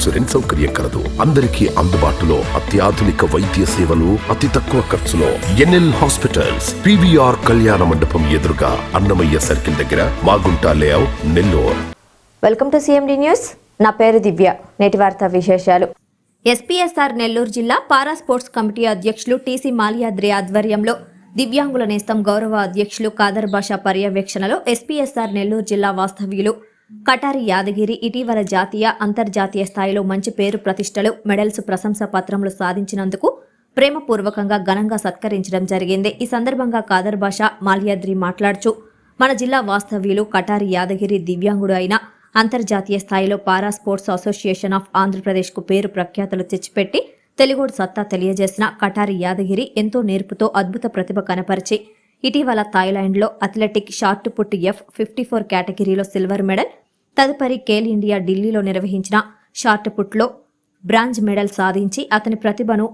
Insurance సౌకర్యం కలదు. అందరికీ అందుబాటులో అత్యాధునిక వైద్య సేవలు అతి తక్కువ ఖర్చులో. ఎన్ఎల్ హాస్పిటల్స్ పివిఆర్ కళ్యాణ మండపం ఎదురుగా అన్నమయ్య సర్కిల్ దగ్గర Magunta layout Nellore. Welcome to CMD news. నా పేరు దివ్య. నేటి వార్తా విశేషాలు. ఎస్పీఎస్ఆర్ నెల్లూరు జిల్లా పారా స్పోర్ట్స్ కమిటీ అధ్యక్షులు టీసీ మాలియాద్రి ఆధ్వర్యంలో దివ్యాంగుల నేస్తం గౌరవ అధ్యక్షులు కాదర్ భాషా పర్యవేక్షణలో ఎస్పీఎస్ఆర్ నెల్లూరు జిల్లా వాస్తవ్యులు కటారి యాదగిరి ఇటీవల జాతీయ అంతర్జాతీయ స్థాయిలో మంచి పేరు ప్రతిష్టలు మెడల్స్ ప్రశంసా పత్రములు సాధించినందుకు ప్రేమపూర్వకంగా ఘనంగా సత్కరించడం జరిగింది. ఈ సందర్భంగా కాదర్ భాష మాల్యాద్రి మాట్లాడుచు మన జిల్లా వాస్తవ్యులు కటారి యాదగిరి దివ్యాంగుడు అయిన అంతర్జాతీయ స్థాయిలో పారా స్పోర్ట్స్ అసోసియేషన్ ఆఫ్ ఆంధ్రప్రదేశ్కు పేరు ప్రఖ్యాతలు తెచ్చిపెట్టి తెలుగుడు సత్తా తెలియజేసిన కటారి యాదగిరి ఎంతో నేర్పుతో అద్భుత ప్రతిభ కనపరిచి ఇటీవల థాయిలాండ్లో athletic shot put F fifty four కేటగిరీలో సిల్వర్ మెడల్ తదుపరి కేల్ ఇండియా ఢిల్లీలో నిర్వహించిన షార్ట్ పుట్లో బ్రాంజ్ మెడల్ సాధించి అతని ప్రతిభను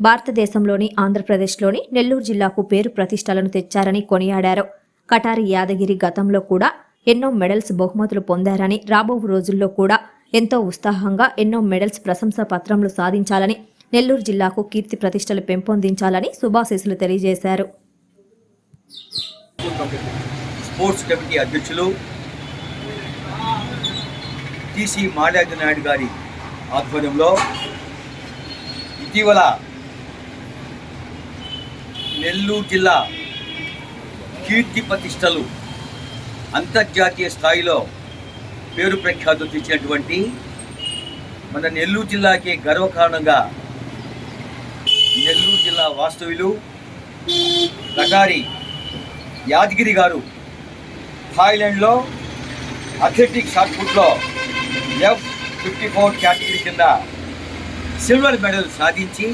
భారతదేశంలోని ఆంధ్రప్రదేశ్లోని నెల్లూరు జిల్లాకు పేరు ప్రతిష్టలను తెచ్చారని కొనియాడారు. కటారి యాదగిరి గతంలో కూడా ఎన్నో మెడల్స్ బహుమతులు పొందారని రాబో రోజుల్లో కూడా ఎంతో ఉత్సాహంగా ఎన్నో మెడల్స్ ప్రశంసా పత్రములు సాధించాలని నెల్లూరు జిల్లాకు కీర్తి ప్రతిష్టలు పెంపొందించాలని శుభాశీస్సులు తెలియజేశారు. స్పోర్ట్స్ కమిటీ అధ్యక్షులు టిసి మాల్యాద్రి నాయుడు గారి ఆధ్వర్యంలో ఇటీవల నెల్లూరు జిల్లా కీర్తి ప్రతిష్టలు అంతర్జాతీయ స్థాయిలో పేరు ప్రఖ్యాతులు తెచ్చినటువంటి మన నెల్లూరు జిల్లాకి గర్వకారణంగా నెల్లూరు జిల్లా వాస్తవ్యులు రగారి యాదగిరి గారు థాయిలాండ్లో athletic shot F fifty four category కింద సిల్వర్ మెడల్ సాధించి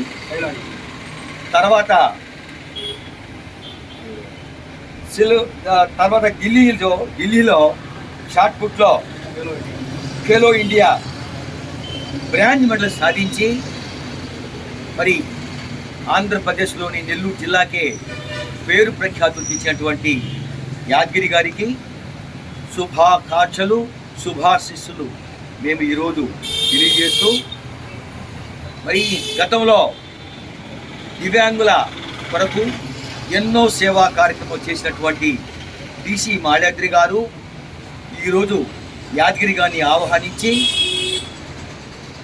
తర్వాత సిల్ తర్వాత ఢిల్లీలో ఢిల్లీలో షాట్ పుట్లో ఖేలో ఇండియా బ్రాంజ్ మెడల్ సాధించి మరి ఆంధ్రప్రదేశ్లోని నెల్లూరు జిల్లాకే పేరు ప్రఖ్యాతులు తెచ్చినటువంటి యాదగిరి గారికి శుభాకాంక్షలు శుభాశిస్సులు. మేము ఈరోజు తెలియజేస్తూ మరి గతంలో దివ్యాంగుల కొరకు ఎన్నో సేవా కార్యక్రమం చేసినటువంటి డిసి మాల్యాద్రి గారు ఈరోజు యాదగిరి గారిని ఆహ్వానించి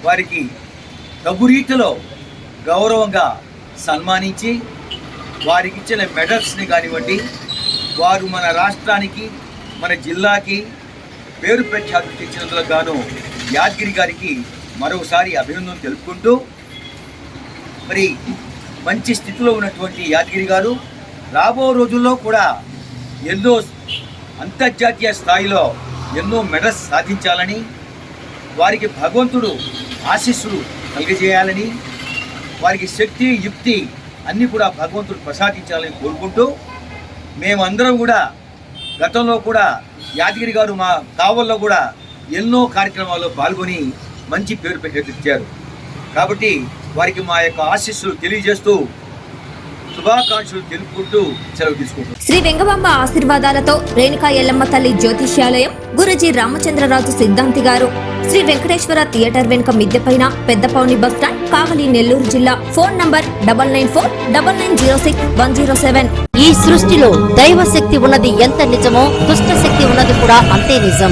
వారికి తగు రీతిలో గౌరవంగా సన్మానించి వారికి ఇచ్చిన మెడల్స్ని కానివ్వండి వారు మన రాష్ట్రానికి మన జిల్లాకి పేరు ప్రఖ్యాతి తెచ్చినందుకు గాను యాదగిరి గారికి మరోసారి అభినందనలు తెలుపుకుంటూ మరి మంచి స్థితిలో ఉన్నటువంటి యాదగిరి గారు రాబో రోజుల్లో కూడా ఎన్నో అంతర్జాతీయ స్థాయిలో ఎన్నో మెడల్స్ సాధించాలని వారికి భగవంతుడు ఆశీస్సులు కలిగజేయాలని వారికి శక్తి యుక్తి అన్నీ కూడా భగవంతుడు ప్రసాదించాలని కోరుకుంటూ మేమందరం కూడా గతంలో కూడా యాదగిరి గారు మా కావల్లో కూడా ఎన్నో కార్యక్రమాల్లో పాల్గొని మంచి పేరు ప్రఖ్యాతిచ్చారు కాబట్టి వారికి మా యొక్క ఆశీస్సులు తెలియజేస్తూ శుభాకాంక్షలు తెలుపుకుంటూ సెలవు తీసుకుంటాం శ్రీ వెంగబాంబ ఆశీర్వాదాలతో రేణుకా ఎల్లమ్మ తల్లి జ్యోతిష్యాలయం గురుజీ రామచంద్రరాజు సిద్ధాంతి గారు శ్రీ వెంకటేశ్వర థియేటర్ వెనుక మిద్దెపైన పెద్దపౌని బస్ స్టాండ్ కావలి నెల్లూరు జిల్లా phone number double nine four double nine zero six one zero seven. ఈ సృష్టిలో దైవ శక్తి ఉన్నది ఎంత నిజమో దుష్ట శక్తి ఉన్నది కూడా అంతే నిజం.